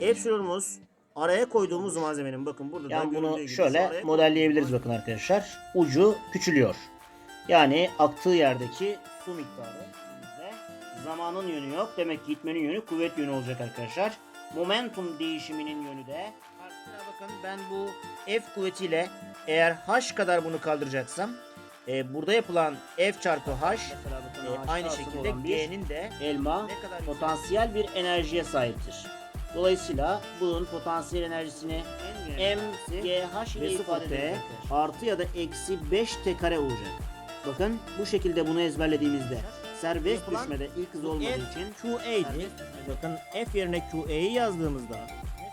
Epsilonumuz araya koyduğumuz malzemenin bakın burada da Yani bunu şöyle modelleyebiliriz bakın arkadaşlar. Ucu küçülüyor. Yani aktığı yerdeki su miktarı elimizde. zamanın yönü yok. Demek ki gitmenin yönü kuvvet yönü olacak arkadaşlar. Momentum değişiminin yönü de. Bakın ben bu F kuvvetiyle eğer H kadar bunu kaldıracaksam e, burada yapılan F çarpı H e, aynı şekilde G'nin de elma ne kadar potansiyel bir enerjiye sahiptir. Dolayısıyla bunun potansiyel enerjisini MGH ile ifade ederiz. Artı ya da eksi 5T kare olacak. Bakın bu şekilde bunu ezberlediğimizde serbest Yapılan düşmede ilk hız olmadığı için QA'di. Bakın F yerine QA'yı yazdığımızda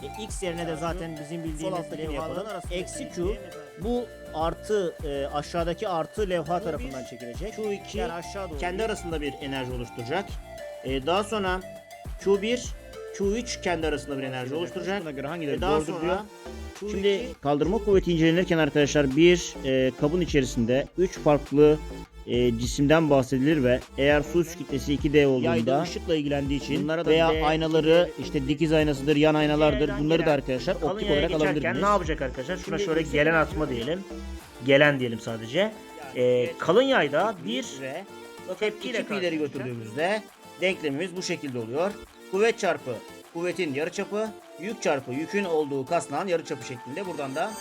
e, X yerine de zaten bizim bildiğimiz levhadan eksi Q bu artı e, aşağıdaki artı levha tarafından çekilecek. Q2 Yani aşağı doğru. kendi arasında bir enerji oluşturacak. Ee, daha sonra Q1, Q3 kendi arasında bir enerji oluşturacak. Buna göre hangileri daha doğrudur sonra diyor. Şimdi kaldırma kuvveti incelenirken arkadaşlar bir e, kabın içerisinde 3 farklı e, cisimden bahsedilir ve eğer su üst kütlesi 2D Yayda olduğunda ışıkla ilgilendiği için bunlara da veya D, aynaları işte dikiz aynasıdır, yan aynalardır. Bunları da arkadaşlar optik olarak alabilirsiniz. ne yapacak arkadaşlar? Şuna şöyle gelen atma diyelim. Gelen diyelim sadece. Ee, kalın yayda bir tepkiyle iki pi'leri götürdüğümüzde denklemimiz bu şekilde oluyor. Kuvvet çarpı kuvvetin yarıçapı, yük çarpı yükün olduğu kasnağın yarıçapı şeklinde. Buradan da